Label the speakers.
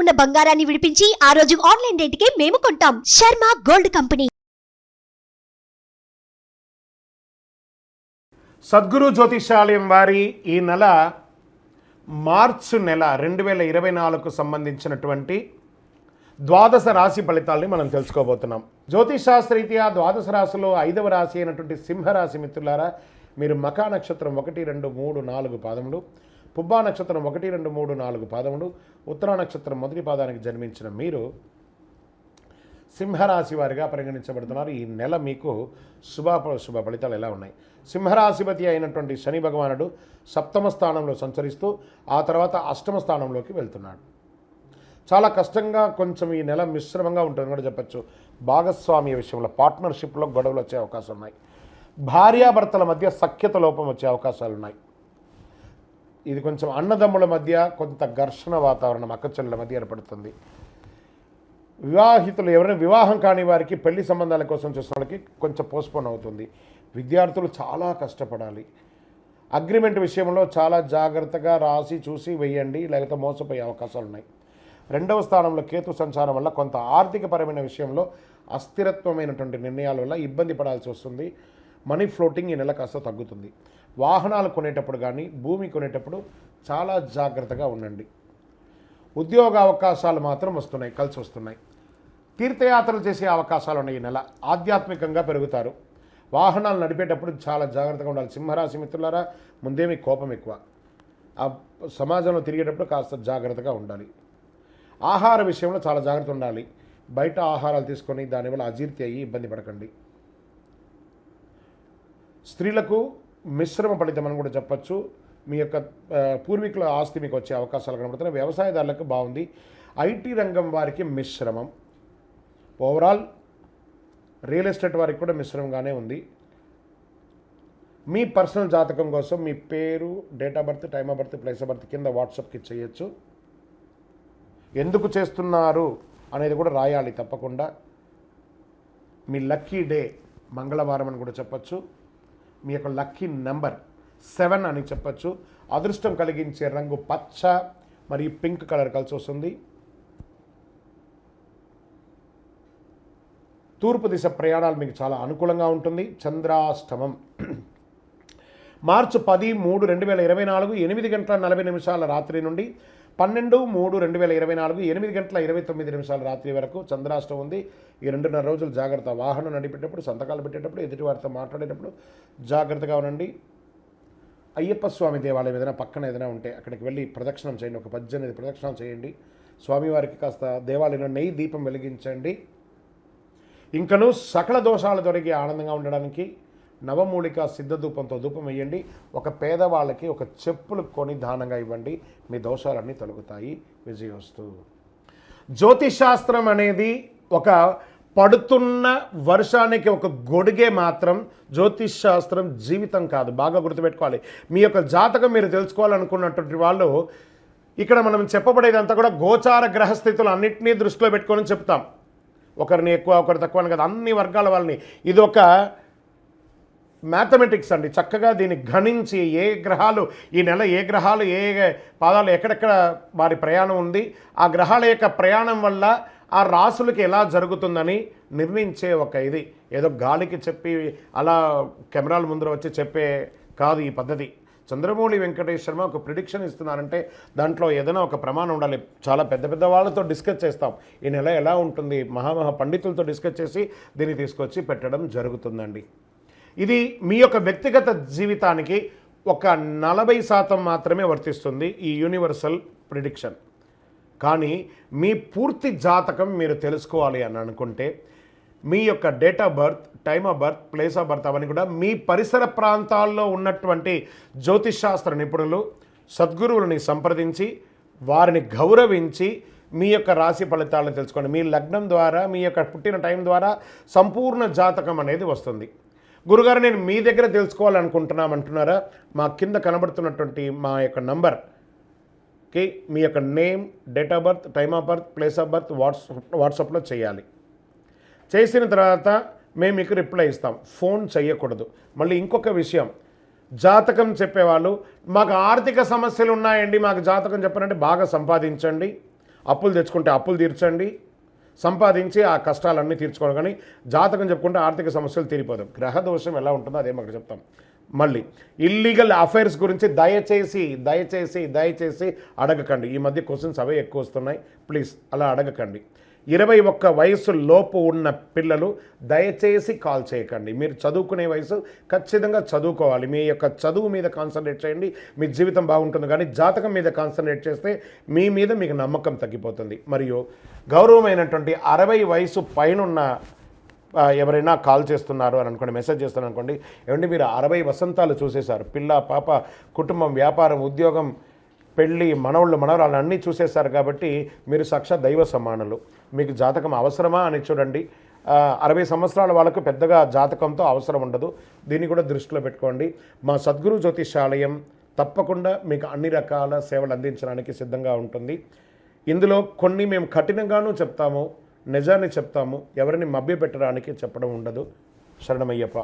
Speaker 1: ఉన్న బంగారాన్ని విడిపించి ఆ రోజు ఆన్లైన్ రేటుకే మేము కొంటాం. Sharma gold company.
Speaker 2: సద్గురు జ్యోతిషాలయం వారి ఈ నెల మార్చు నెల రెండు వేల ఇరవై నాలుగుకు సంబంధించినటువంటి ద్వాదశ రాశి ఫలితాలని మనం తెలుసుకోబోతున్నాం. జ్యోతిషాస్త్రరీత్యా ద్వాదశ రాశిలో ఐదవ రాశి అయినటువంటి సింహరాశి మిత్రులారా మీరు మకా నక్షత్రం ఒకటి రెండు మూడు నాలుగు పాదములు పుబ్బా నక్షత్రం ఒకటి రెండు మూడు నాలుగు పాదములు. ఉత్తరా నక్షత్రం మొదటి పాదానికి జన్మించిన మీరు సింహరాశి వారిగా పరిగణించబడుతున్నారు. ఈ నెల మీకు శుభ శుభ ఫలితాలు ఎలా ఉన్నాయి? సింహరాశిపతి అయినటువంటి శని భగవానుడు సప్తమ స్థానంలో సంచరిస్తూ ఆ తర్వాత అష్టమ స్థానంలోకి వెళ్తున్నాడు. చాలా కష్టంగా కొంచెం ఈ నెల మిశ్రమంగా ఉంటుందని కూడా చెప్పచ్చు. భాగస్వామ్య విషయంలో పార్ట్నర్షిప్లో గొడవలు వచ్చే అవకాశం ఉన్నాయి. భార్యాభర్తల మధ్య సఖ్యత లోపం వచ్చే అవకాశాలు ఉన్నాయి. ఇది కొంచెం అన్నదమ్ముల మధ్య కొంత ఘర్షణ వాతావరణం అక్కచెల్లెల మధ్య ఏర్పడుతుంది. వివాహితులు ఎవరైనా వివాహం కాని వారికి పెళ్ళి సంబంధాల కోసం చూసిన వాళ్ళకి కొంచెం పోస్ట్పోన్ అవుతుంది. విద్యార్థులు చాలా కష్టపడాలి. అగ్రిమెంట్ విషయంలో చాలా జాగ్రత్తగా రాసి చూసి వేయండి లేకపోతే మోసపోయే అవకాశాలు ఉన్నాయి. రెండవ స్థానంలో కేతు సంచారం వల్ల కొంత ఆర్థికపరమైన విషయంలో అస్థిరత్వమైనటువంటి నిర్ణయాల వల్ల ఇబ్బంది పడాల్సి వస్తుంది. మనీ ఫ్లోటింగ్ ఈ నెల కాస్త తగ్గుతుంది. వాహనాలు కొనేటప్పుడు కానీ భూమి కొనేటప్పుడు చాలా జాగ్రత్తగా ఉండండి. ఉద్యోగ అవకాశాలు మాత్రం వస్తున్నాయి కలిసి వస్తున్నాయి. తీర్థయాత్రలు చేసే అవకాశాలు ఉన్నాయి ఈ నెల. ఆధ్యాత్మికంగా పెరుగుతారు. వాహనాలు నడిపేటప్పుడు చాలా జాగ్రత్తగా ఉండాలి. సింహరాశి మిత్రులారా ముందే మీకు కోపం ఎక్కువ. ఆ సమాజంలో తిరిగేటప్పుడు కాస్త జాగ్రత్తగా ఉండాలి. ఆహార విషయంలో చాలా జాగ్రత్త ఉండాలి. బయట ఆహారాలు తీసుకొని దానివల్ల అజీర్తి అయ్యి ఇబ్బంది పడకండి. స్త్రీలకు మిశ్రమ ఫలితం అని కూడా చెప్పచ్చు. మీ యొక్క పూర్వీకుల ఆస్తి మీకు వచ్చే అవకాశాలు కనబడుతున్నాయి. వ్యవసాయదారులకు బాగుంది. ఐటీ రంగం వారికి మిశ్రమం. ఓవరాల్ రియల్ ఎస్టేట్ వారికి కూడా మిశ్రమంగానే ఉంది. మీ పర్సనల్ జాతకం కోసం మీ పేరు date of birth time of birth place of birth కింద వాట్సాప్కి చేయొచ్చు. ఎందుకు చేస్తున్నారు అనేది కూడా రాయాలి తప్పకుండా. మీ లక్కీ డే మంగళవారం అని కూడా చెప్పచ్చు. మీ యొక్క లక్కీ నెంబర్ సెవెన్ అని చెప్పచ్చు. అదృష్టం కలిగించే రంగు పచ్చ మరియు పింక్ కలర్ కలిసి వస్తుంది. తూర్పు దిశ ప్రయాణాలు మీకు చాలా అనుకూలంగా ఉంటుంది. చంద్రాష్టమం. మార్చి పది మూడు రెండు వేల ఇరవై నాలుగు ఎనిమిది గంటల నలభై నిమిషాల రాత్రి నుండి పన్నెండు మూడు రెండు వేల ఇరవై నాలుగు ఎనిమిది గంటల ఇరవై తొమ్మిది నిమిషాల రాత్రి వరకు చంద్రాష్టం ఉంది. ఈ రెండున్నర రోజులు జాగ్రత్త వాహనం నడిపేటప్పుడు సంతకాలు పెట్టేటప్పుడు ఎదుటివారితో మాట్లాడేటప్పుడు జాగ్రత్తగా ఉండండి. అయ్యప్ప స్వామి దేవాలయం ఏదైనా పక్కన ఏదైనా ఉంటే అక్కడికి వెళ్ళి ప్రదక్షిణం చేయండి. ఒక పద్దెనిమిది ప్రదక్షిణం చేయండి. స్వామివారికి కాస్త దేవాలయంలో నెయ్యి దీపం వెలిగించండి. ఇంకను సకల దోషాలు తొలగి ఆనందంగా ఉండడానికి నవమూలిక సిద్ధ ధూపంతో ధూపం వేయండి. ఒక పేదవాళ్ళకి ఒక చెప్పులు కొని దానంగా ఇవ్వండి. మీ దోషాలన్నీ తొలగుతాయి. విజయోస్తు. జ్యోతిశాస్త్రం అనేది ఒక పడుతున్న వర్షానికి ఒక గొడుగే మాత్రం జ్యోతిష్ శాస్త్రం జీవితం కాదు. బాగా గుర్తుపెట్టుకోవాలి. మీ యొక్క జాతకం మీరు తెలుసుకోవాలనుకున్నటువంటి వాళ్ళు ఇక్కడ మనం చెప్పబడేదంతా కూడా గోచార గ్రహస్థితులు అన్నింటినీ దృష్టిలో పెట్టుకొని చెప్తాం. ఒకరిని ఎక్కువ ఒకరు తక్కువ అని కదా. అన్ని వర్గాల వాళ్ళని. ఇది ఒక మ్యాథమెటిక్స్ అండి. చక్కగా దీన్ని గణించి ఏ గ్రహాలు ఈ నెల ఏ గ్రహాలు ఏ పాదాలు ఎక్కడెక్కడ వారి ప్రయాణం ఉంది ఆ గ్రహాల యొక్క ప్రయాణం వల్ల ఆ రాసులకి ఎలా జరుగుతుందని నిర్ణయించే ఒక ఇది. ఏదో గాలికి చెప్పి అలా కెమెరాల ముందర వచ్చి చెప్పే కాదు ఈ పద్ధతి. చంద్రమౌళి వెంకటేష్ శర్మ ఒక ప్రిడిక్షన్ ఇస్తున్నారంటే దాంట్లో ఏదైనా ఒక ప్రమాణం ఉండాలి. చాలా పెద్ద పెద్ద వాళ్ళతో డిస్కస్ చేస్తాం. ఈ నెల ఎలా ఉంటుంది? మహామహా పండితులతో డిస్కస్ చేసి దీన్ని తీసుకొచ్చి పెట్టడం జరుగుతుందండి. ఇది మీ యొక్క వ్యక్తిగత జీవితానికి ఒక నలభై శాతం మాత్రమే వర్తిస్తుంది ఈ యూనివర్సల్ ప్రిడిక్షన్. కానీ మీ పూర్తి జాతకం మీరు తెలుసుకోవాలి అని అనుకుంటే మీ యొక్క date of birth time of birth place of birth అవన్నీ కూడా మీ పరిసర ప్రాంతాల్లో ఉన్నటువంటి జ్యోతిష్ శాస్త్ర నిపుణులు సద్గురువులని సంప్రదించి వారిని గౌరవించి మీ యొక్క రాశి ఫలితాలను తెలుసుకోండి. మీ లగ్నం ద్వారా మీ యొక్క పుట్టిన టైం ద్వారా సంపూర్ణ జాతకం అనేది వస్తుంది. గురుగారు నేను మీ దగ్గర తెలుసుకోవాలనుకుంటున్నామంటున్నారా మా కింద కనబడుతున్నటువంటి మా యొక్క నంబర్. కి మీ యొక్క name date of birth time of birth place of birth WhatsApp వాట్సాప్లో చేయాలి. చేసిన తర్వాత మేము మీకు రిప్లై ఇస్తాం. ఫోన్ చేయకూడదు. మళ్ళీ ఇంకొక విషయం. జాతకం చెప్పేవాళ్ళు మాకు ఆర్థిక సమస్యలు ఉన్నాయండి మాకు జాతకం చెప్పారంటే బాగా సంపాదించండి. అప్పులు తెచ్చుకుంటే అప్పులు తీర్చండి. సంపాదించి ఆ కష్టాలన్నీ తీర్చుకోవడం కానీ జాతకం చెప్పుకుంటే ఆర్థిక సమస్యలు తీరిపోదాం. గ్రహ దోషం ఎలా ఉంటుందో అదే మాకు చెప్తాం. మళ్ళీ ఇల్లీగల్ అఫైర్స్ గురించి దయచేసి దయచేసి దయచేసి అడగకండి. ఈ మధ్య క్వశ్చన్స్ అవే ఎక్కువ వస్తున్నాయి. ప్లీజ్ అలా అడగకండి. ఇరవై ఒక్క వయసు లోపు ఉన్న పిల్లలు దయచేసి కాల్ చేయకండి. మీరు చదువుకునే వయసు ఖచ్చితంగా చదువుకోవాలి. మీ యొక్క చదువు మీద కాన్సన్ట్రేట్ చేయండి. మీ జీవితం బాగుంటుంది కానీ జాతకం మీద కాన్సన్ట్రేట్ చేస్తే మీ మీద మీకు నమ్మకం తగ్గిపోతుంది. మరియు గౌరవమైనటువంటి అరవై వయసు పైనున్న ఎవరైనా కాల్ చేస్తున్నారు అని అనుకోండి మెసేజ్ చేస్తున్నారు అనుకోండి ఏమంటే మీరు అరవై వసంతాలు చూసేశారు. పిల్ల పాప కుటుంబం వ్యాపారం ఉద్యోగం పెళ్ళి మనవళ్ళు మనవరాలు అన్నీ చూసేశారు కాబట్టి మీరు సాక్షాత్ దైవ సమానులు. మీకు జాతకం అవసరమా అని చూడండి. అరవై సంవత్సరాల వాళ్ళకు పెద్దగా జాతకంతో అవసరం ఉండదు. దీన్ని కూడా దృష్టిలో పెట్టుకోండి. మా సద్గురు జ్యోతిషాలయం తప్పకుండా మీకు అన్ని రకాల సేవలు అందించడానికి సిద్ధంగా ఉంటుంది. ఇందులో కొన్ని మేము కఠినంగానూ చెప్తాము నిజాన్ని చెప్తాము ఎవరిని మభ్య పెట్టడానికి చెప్పడం ఉండదు. శరణమయ్యప్ప.